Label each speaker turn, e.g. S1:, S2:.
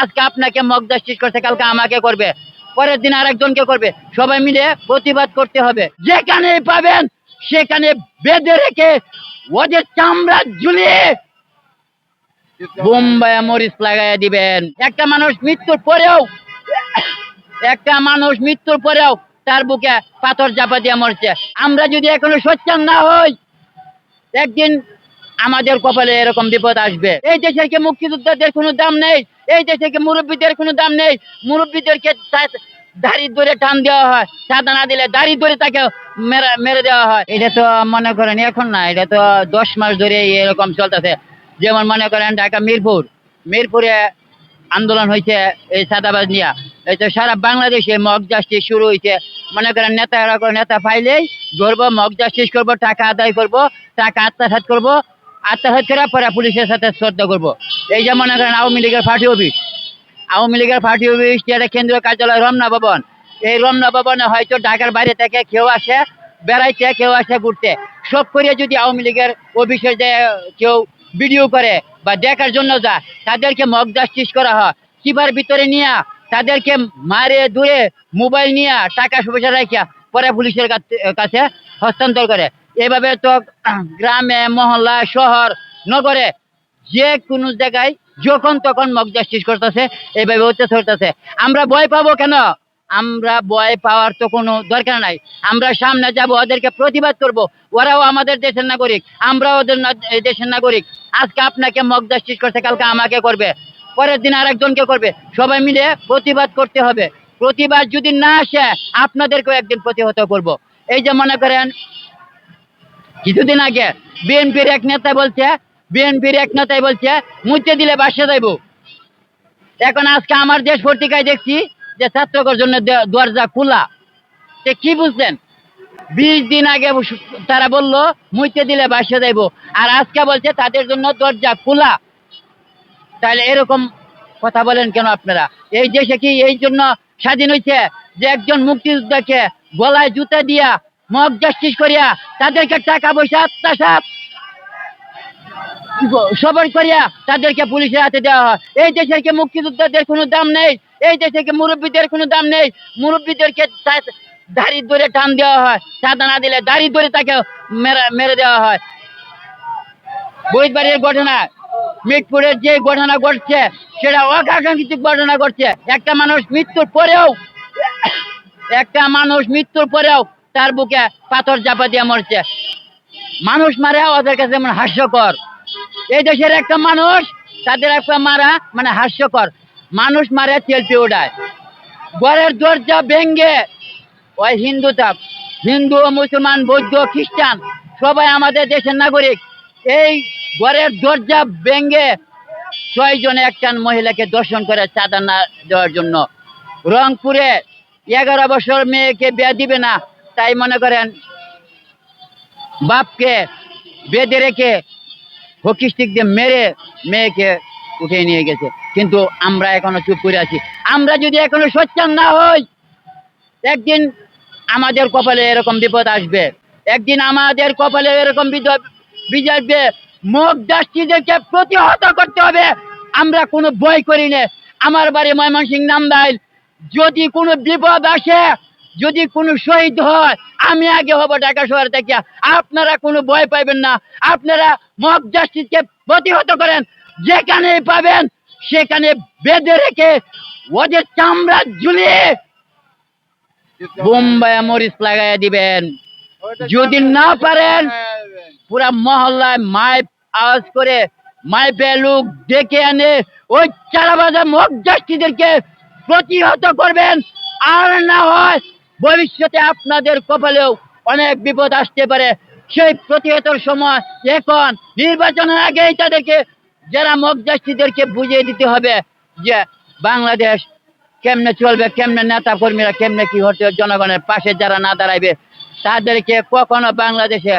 S1: আজকে আপনাকে mock justice করছে, কালকে আমাকে করবে। পরের দিন আরেকজনকে করবে। সবাই মিলে প্রতিবাদ করতে হবে। যেখানে পাবেন, সেখানে বেঁধে রেখে ওদের চামড়া ঝুলিয়ে বোম্বাই মরিচ লাগাইয়া দিবেন। একটা মানুষ মৃত্যুর পরেও, একটা মানুষ মৃত্যুর পরেও তার বুকে পাথর চাপা দিয়ে মরছে। আমরা যদি এখনও সোচ্চার না হই, একদিন আমাদের কপালে এরকম বিপদ আসবে। এই দেশের কি মুক্তিযোদ্ধাদের কোনো দাম নেই? এই দেশে কি মুরব্বীদের কোনো দাম নেই? মুরব্বীদেরকে দাড়ি ধরে টান দেওয়া হয়। সাদা না দিলে দাড়ি ধরে তাকে মেরে মেরে দেওয়া হয়। এটা তো মনে করেন এখন না, এটা তো দশ মাস ধরে এরকম চলতেছে। যেমন মনে করেন ঢাকা, মিরপুর। মিরপুরে আন্দোলন হয়েছে এই সাদাবাজ নিয়ে। এই তো সারা বাংলাদেশে মক জাস্টিস শুরু হয়েছে। মনে করেন নেতা নেতা পাইলেই ধরবো, মক জাস্টিস করব, টাকা আদায় করব, টাকা আত্মসাৎ করব আত্মসাৎ করে পরে পুলিশের সাথে শ্রদ্ধা করব। এই যে মনে করেন আওয়ামী লীগের পার্টি অফিস। আওয়ামী লীগের পার্টি অফিস যেটা কেন্দ্রীয় কার্যালয় রমনা ভবন। এই রমনা ভবনে হয়তো ঢাকার বাইরে থেকে কেউ আসে কেউ আসে ঘুরতে। সব করে যদি আওয়ামী লীগের অফিসে যে কেউ ভিডিও করে বা দেখার জন্য যা তাদেরকে মক জাস্টিস করা হয়। কিবার ভিতরে নিয়ে, তাদেরকে মারে দূরে মোবাইল নিয়ে, টাকা পয়সা রাখিয়া পরে পুলিশের কাছে হস্তান্তর করে। এভাবে তো গ্রামে, মহল্লা, শহর, নগরে যে কোনো জায়গায় যখন তখন মক জাস্টিস করতেছে এইভাবে হতে চলতেছে আমরা ভয় পাবো কেন? আমরা ভয় পাওয়ার তো কোনো দরকার নাই। আমরা সামনে যাব, ওদেরকে প্রতিবাদ করব। ওরাও আমাদের দেশের নাগরিক, আমরাও ওদের দেশের নাগরিক। আজকে আপনাকে মক জাস্টিস করছে, কালকে আমাকে করবে। পরের দিন আরেকজনকে করবে। সবাই মিলে প্রতিবাদ করতে হবে। প্রতিবাদ যদি না আসে, আপনাদেরকেও একদিন প্রতিহত করব। এই যে মনে করেন কিছুদিন আগে বিএনপির এক নেতা বলছে, বিএনপির এক নেতাই বলছে মুচে দিলে বাসে যাইব। এখন আজকে আমার দেশ পত্রিকায় দেখছি যে ছাত্রকর জন্য দরজা খোলা। সে কি বুঝলেন বিশ দিন আগে তারা বলল মুইতে দিলে বাসে যাইব। আর আজকে বলছে, তাদের জন্য দরজা খোলা। তাহলে এরকম কথা বলেন কেন আপনারা? এই দেশে কি এই জন্য স্বাধীন হয়েছে যে একজন মুক্তিযোদ্ধাকে গলায় জুতা দিয়া মক জাস্টিস করিয়া তাদেরকে টাকা পয়সা আত্মাসাত সবর করিয়া তাদেরকে পুলিশের হাতে দেওয়া হয়। এই দেশের কি মুক্তিযোদ্ধাদের কোনো দাম নেই, এই মুরব্বীদের কোনো দাম নেই। মুরব্বীদেরকে দাড়ি টান দেওয়া হয় সাদা না দিলে দাড়ি তাকে মেরে দেওয়া হয়। ঘটনা মিটপুরের যে ঘটনা ঘটছে, সেটা অকাঙ্ক্ষিত ঘটনা ঘটছে। একটা মানুষ মৃত্যুর পরেও, একটা মানুষ মৃত্যুর পরেও তার বুকে পাথর চাপা দিয়ে মরছে। মানুষ মারা, ওদের কাছে মানে হাস্যকর। এই দেশের একটা মানুষ, তাদের একটা মারা মানে হাস্যকর। মানুষ মারে সেলফি ওঠায় ঘরের দরজা ভেঙ্গে ওই হিন্দু তাপ। হিন্দু, মুসলমান, বৌদ্ধ, খ্রিস্টান, সবাই আমাদের দেশের নাগরিক। এই ঘরের দরজা ভেঙ্গে ছয় জনে একটা মহিলাকে দর্শন করে চাঁদা না দেওয়ার জন্য। রংপুরে এগারো বছর মেয়েকে বিয়ে দিবে না। তাই মনে করেন বাপকে বেঁধে রেখে হকি স্টিক দিয়ে মেরে মেয়েকে উঠিয়ে নিয়ে গেছে। কিন্তু আমরা এখনও চুপ করে আছি। আমরা যদি এখনও সোচ্চার না হই, একদিন আমাদের কপালে এরকম বিপদ আসবে। একদিন আমাদের কপালে এরকম বিপদ বিজাবে মুখ দাসীদেরকে প্রতিহত করতে হবে। আমরা কোনো ভয় করি না। আমার বাড়ি ময়মনসিং নামদাইল। যদি কোনো বিপদ আসে যদি কোনো শহীদ হয়, আমি আগে হব ঢাকা শহর থেকে আপনারা কোনো ভয় পাইবেন না। আপনারা মক জাস্টিসকে প্রতিহত করেন। যেখানে পাবেন, সেখানে বেঁধে রেখে ওদের চামড়া ঝুলিয়ে বোম্বাই মরিচ লাগাইয়া দিবেন। যদি না পারেন, পুরা মহল্লায় মাইপ আওয়াজ করে মাইপে লোক ডেকে আনে ওই চারাবাজা মগ জাস্টিদেরকে প্রতিহত করবেন। আর না হয় ভবিষ্যতে আপনাদের কপালেও অনেক বিপদ আসতে পারে। সেই প্রতিহতর সময় এখন নির্বাচনের আগেই তাদেরকে, যারা মগ বুঝিয়ে দিতে হবে যে বাংলাদেশ কেমনে চলবে, কেমনে নেতা কর্মীরা কেমনে কি হতে জনগণের পাশে যারা না দাঁড়াইবে, তাদেরকে কখনো বাংলাদেশে